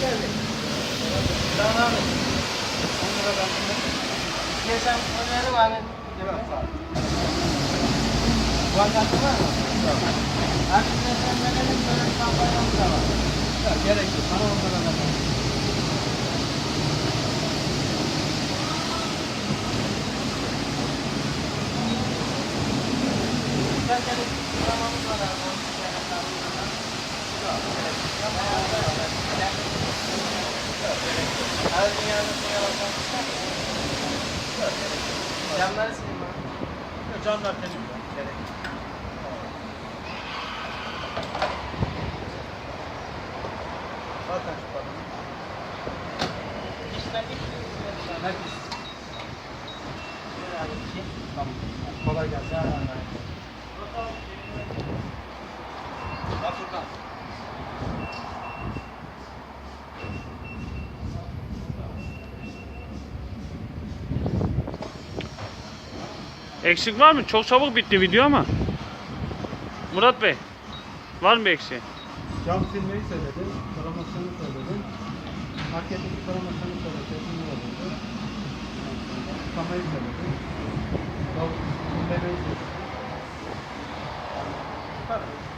geldik. Daha? 10 lira ben. Geçen önerim abi. Yok sağ ol. Var. Abi böyle bir kampanyamız da var. Yok gerek yok. Bana 10 lira da Sen gelip sıramamız var abi. Onun için yani sağlığına. Yok. gerek yok. Tamam, evet, evet. İster misin? Yok, gerek yok. Camları sileyim abi. Yok, Camlar temiz. ya. Gerek. Zaten şu kadar. İşte ilk Herkes. Bir abi iki. Tamam. Kolay gelsin. Eksik var mı? Çok çabuk bitti video ama. Murat Bey. Var mı bir eksiği? Cam silmeyi söyledim. Taramasını söyledim. Marketteki taramasını söyledim. Ne oldu? Yıkamayı söyledim. Yok, söyledim. Bu kadar.